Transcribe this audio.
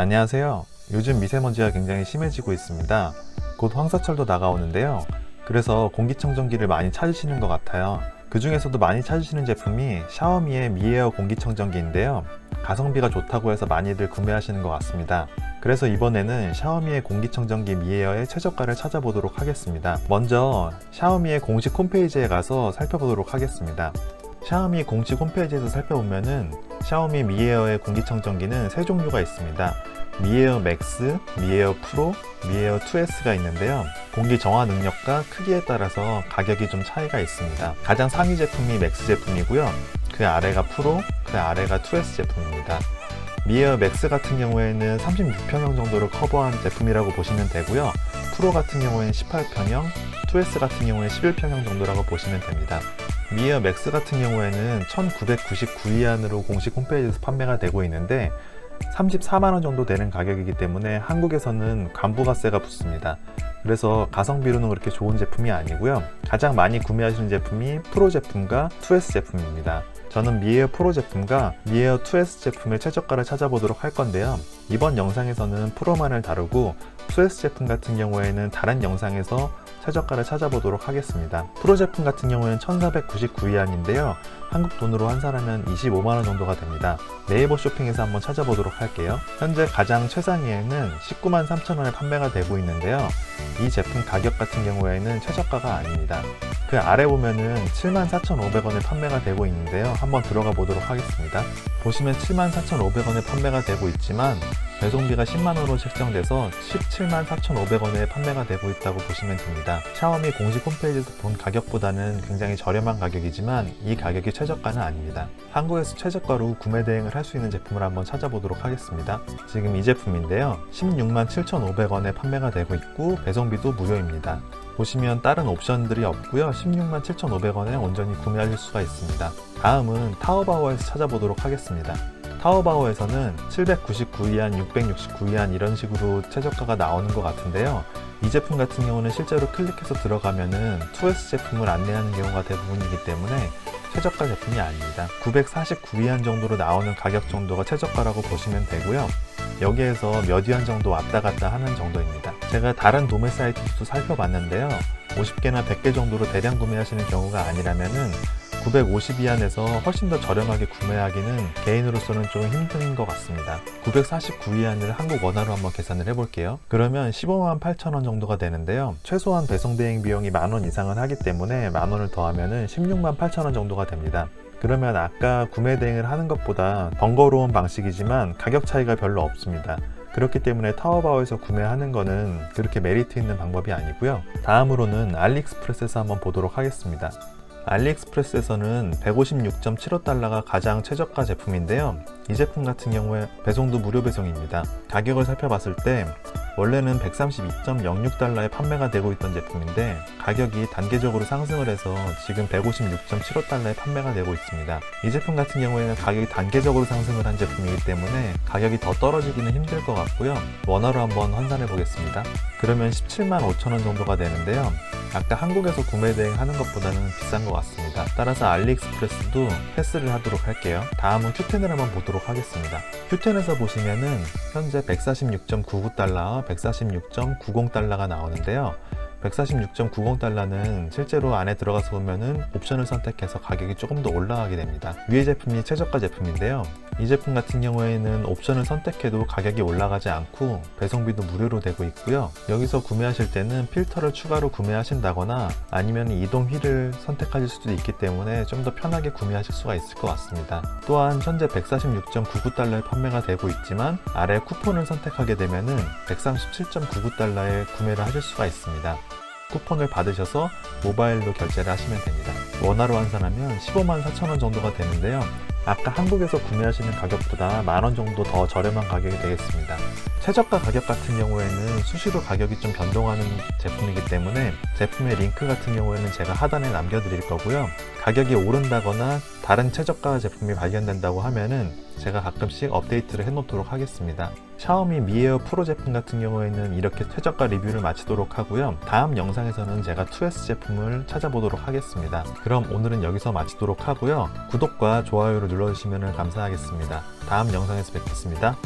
안녕하세요. 요즘 미세먼지가 굉장히 심해지고 있습니다. 곧 황사철도 다가오는데요. 그래서 공기청정기를 많이 찾으시는 것 같아요. 그 중에서도 많이 찾으시는 제품이 샤오미의 미에어 공기청정기인데요. 가성비가 좋다고 해서 많이들 구매하시는 것 같습니다. 그래서 이번에는 샤오미의 공기청정기 미에어의 최저가를 찾아보도록 하겠습니다. 먼저 샤오미의 공식 홈페이지에 가서 살펴보도록 하겠습니다. 샤오미 공식 홈페이지에서 살펴보면은 샤오미 미에어의 공기청정기는 세 종류가 있습니다. 미에어 맥스, 미에어 프로, 미에어 2S가 있는데요. 공기 정화 능력과 크기에 따라서 가격이 좀 차이가 있습니다. 가장 상위 제품이 맥스 제품이고요. 그 아래가 프로, 그 아래가 2S 제품입니다. 미에어 맥스 같은 경우에는 36평형 정도를 커버한 제품이라고 보시면 되고요. 프로 같은 경우에는 18평형, 2S 같은 경우에는 11평형 정도라고 보시면 됩니다. 미에어 맥스 같은 경우에는 1999위안으로 공식 홈페이지에서 판매가 되고 있는데 34만원 정도 되는 가격이기 때문에 한국에서는 관부가세가 붙습니다. 그래서 가성비로는 그렇게 좋은 제품이 아니고요. 가장 많이 구매하시는 제품이 프로 제품과 2S 제품입니다. 저는 미에어 프로 제품과 미에어 2S 제품의 최저가를 찾아보도록 할 건데요. 이번 영상에서는 프로만을 다루고 2S 제품 같은 경우에는 다른 영상에서 최저가를 찾아보도록 하겠습니다. 프로 제품 같은 경우에는 1499위안인데요. 한국 돈으로 환산하면 25만원 정도가 됩니다. 네이버 쇼핑에서 한번 찾아보도록 할게요. 현재 가장 최상위에는 19만 3천원에 판매가 되고 있는데요. 이 제품 가격 같은 경우에는 최저가가 아닙니다. 그 아래 보면은 74,500원에 판매가 되고 있는데요. 한번 들어가 보도록 하겠습니다. 보시면 74,500원에 판매가 되고 있지만 배송비가 10만원으로 책정돼서 174,500원에 판매가 되고 있다고 보시면 됩니다. 샤오미 공식 홈페이지에서 본 가격보다는 굉장히 저렴한 가격이지만 이 가격이 최저가는 아닙니다. 한국에서 최저가로 구매 대행을 할 수 있는 제품을 한번 찾아보도록 하겠습니다. 지금 이 제품인데요. 16만 7,500원에 판매가 되고 있고 배송비도 무료입니다. 보시면 다른 옵션들이 없고요. 16만 7,500원에 온전히 구매하실 수가 있습니다. 다음은 타오바오에서 찾아보도록 하겠습니다. 타오바오에서는 799위안, 669위안 이런 식으로 최저가가 나오는 것 같은데요. 이 제품 같은 경우는 실제로 클릭해서 들어가면은 2S 제품을 안내하는 경우가 대부분이기 때문에 최저가 제품이 아닙니다. 949위안 정도로 나오는 가격 정도가 최저가라고 보시면 되고요. 여기에서 몇 위안 정도 왔다 갔다 하는 정도입니다. 제가 다른 도매 사이트도 살펴봤는데요. 50개나 100개 정도로 대량 구매하시는 경우가 아니라면은 950위안에서 훨씬 더 저렴하게 구매하기는 개인으로서는 좀 힘든 것 같습니다. 949위안을 한국 원화로 한번 계산을 해볼게요. 그러면 15만 8천 원 정도가 되는데요. 최소한 배송 대행 비용이 만 원 이상은 하기 때문에 만 원을 더하면은 16만 8천 원 정도가 됩니다. 그러면 아까 구매 대행을 하는 것보다 번거로운 방식이지만 가격 차이가 별로 없습니다. 그렇기 때문에 타오바오에서 구매하는 거는 그렇게 메리트 있는 방법이 아니고요. 다음으로는 알리익스프레스에서 한번 보도록 하겠습니다. 알리익스프레스에서는 156.75달러가 가장 최저가 제품인데요. 이 제품 같은 경우에 배송도 무료 배송입니다. 가격을 살펴봤을 때 원래는 132.06달러에 판매가 되고 있던 제품인데 가격이 단계적으로 상승을 해서 지금 156.75달러에 판매가 되고 있습니다. 이 제품 같은 경우에는 가격이 단계적으로 상승을 한 제품이기 때문에 가격이 더 떨어지기는 힘들 것 같고요. 원화로 한번 환산해 보겠습니다. 그러면 17만 5천원 정도가 되는데요. 아까 한국에서 구매 대행하는 것보다는 비싼 것 같습니다. 따라서 알리익스프레스도 패스를 하도록 할게요. 다음은 큐텐을 한번 보도록 하겠습니다. 큐텐에서 보시면은 현재 146.99달러, 146.90달러가 나오는데요. 146.90달러는 실제로 안에 들어가서 보면은 옵션을 선택해서 가격이 조금 더 올라가게 됩니다. 위의 제품이 최저가 제품인데요. 이 제품 같은 경우에는 옵션을 선택해도 가격이 올라가지 않고 배송비도 무료로 되고 있고요. 여기서 구매하실 때는 필터를 추가로 구매하신다거나 아니면 이동 휠을 선택하실 수도 있기 때문에 좀 더 편하게 구매하실 수가 있을 것 같습니다. 또한 현재 146.99달러에 판매가 되고 있지만 아래 쿠폰을 선택하게 되면은 137.99달러에 구매를 하실 수가 있습니다. 쿠폰을 받으셔서 모바일로 결제를 하시면 됩니다. 원화로 환산하면 15만 4천원 정도가 되는데요. 아까 한국에서 구매하시는 가격보다 만원 정도 더 저렴한 가격이 되겠습니다. 최저가 가격 같은 경우에는 수시로 가격이 좀 변동하는 제품이기 때문에 제품의 링크 같은 경우에는 제가 하단에 남겨드릴 거고요. 가격이 오른다거나 다른 최저가 제품이 발견된다고 하면은 제가 가끔씩 업데이트를 해놓도록 하겠습니다. 샤오미 미에어 프로 제품 같은 경우에는 이렇게 최저가 리뷰를 마치도록 하고요. 다음 영상에서는 제가 2S 제품을 찾아보도록 하겠습니다. 그럼 오늘은 여기서 마치도록 하고요. 구독과 좋아요를 눌러주시면 감사하겠습니다. 다음 영상에서 뵙겠습니다.